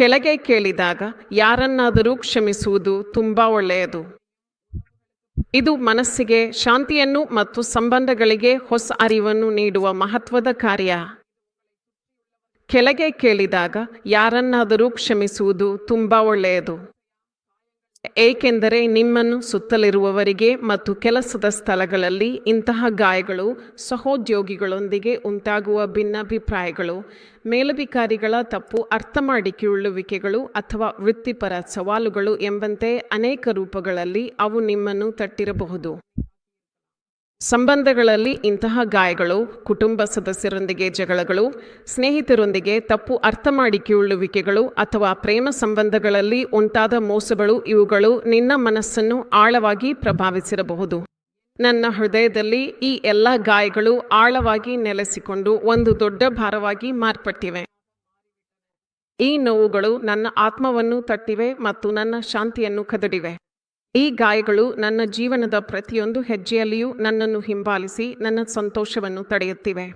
ಕೆಳಗೆ ಕೇಳಿದಾಗ ಯಾರನ್ನಾದರೂ ಕ್ಷಮಿಸುವುದು ತುಂಬ ಒಳ್ಳೆಯದು. ಇದು ಮನಸ್ಸಿಗೆ ಶಾಂತಿಯನ್ನು ಮತ್ತು ಸಂಬಂಧಗಳಿಗೆ ಹೊಸ ಅರಿವನ್ನು ನೀಡುವ ಮಹತ್ವದ ಕಾರ್ಯ. ಕೆಳಗೆ ಕೇಳಿದಾಗ ಯಾರನ್ನಾದರೂ ಕ್ಷಮಿಸುವುದು ತುಂಬ ಒಳ್ಳೆಯದು. ಏಕೆಂದರೆ ನಿಮ್ಮನ್ನು ಸುತ್ತಲಿರುವವರಿಗೆ ಮತ್ತು ಕೆಲಸದ ಸ್ಥಳಗಳಲ್ಲಿ ಇಂತಹ ಗಾಯಗಳು, ಸಹೋದ್ಯೋಗಿಗಳೊಂದಿಗೆ ಉಂಟಾಗುವ ಭಿನ್ನಾಭಿಪ್ರಾಯಗಳು, ಮೇಲಧಿಕಾರಿಗಳ ತಪ್ಪು ಅರ್ಥ ಮಾಡಿಕೊಳ್ಳುವಿಕೆಗಳು ಅಥವಾ ವೃತ್ತಿಪರ ಸವಾಲುಗಳು ಎಂಬಂತೆ ಅನೇಕ ರೂಪಗಳಲ್ಲಿ ಅವು ನಿಮ್ಮನ್ನು ತಟ್ಟಿರಬಹುದು. ಸಂಬಂಧಗಳಲ್ಲಿ ಇಂತಹ ಗಾಯಗಳು, ಕುಟುಂಬ ಸದಸ್ಯರೊಂದಿಗೆ ಜಗಳಗಳು, ಸ್ನೇಹಿತರೊಂದಿಗೆ ತಪ್ಪು ಅರ್ಥ ಮಾಡಿಕೊಳ್ಳುವಿಕೆಗಳು ಅಥವಾ ಪ್ರೇಮ ಸಂಬಂಧಗಳಲ್ಲಿ ಉಂಟಾದ ಮೋಸಗಳು ಇವುಗಳು ನಿನ್ನ ಮನಸ್ಸನ್ನು ಆಳವಾಗಿ ಪ್ರಭಾವಿಸಿರಬಹುದು. ನನ್ನ ಹೃದಯದಲ್ಲಿ ಈ ಎಲ್ಲ ಗಾಯಗಳು ಆಳವಾಗಿ ನೆಲೆಸಿಕೊಂಡು ಒಂದು ದೊಡ್ಡ ಭಾರವಾಗಿ ಮಾರ್ಪಟ್ಟಿವೆ. ಈ ನೋವುಗಳು ನನ್ನ ಆತ್ಮವನ್ನು ತಟ್ಟಿವೆ ಮತ್ತು ನನ್ನ ಶಾಂತಿಯನ್ನು ಕದಡಿವೆ. ಈ ಗಾಯಗಳು ನನ್ನ ಜೀವನದ ಪ್ರತಿಯೊಂದು ಹೆಜ್ಜೆಯಲ್ಲಿಯೂ ನನ್ನನ್ನು ಹಿಂಬಾಲಿಸಿ ನನ್ನ ಸಂತೋಷವನ್ನು ತಡೆಯುತ್ತಿವೆ.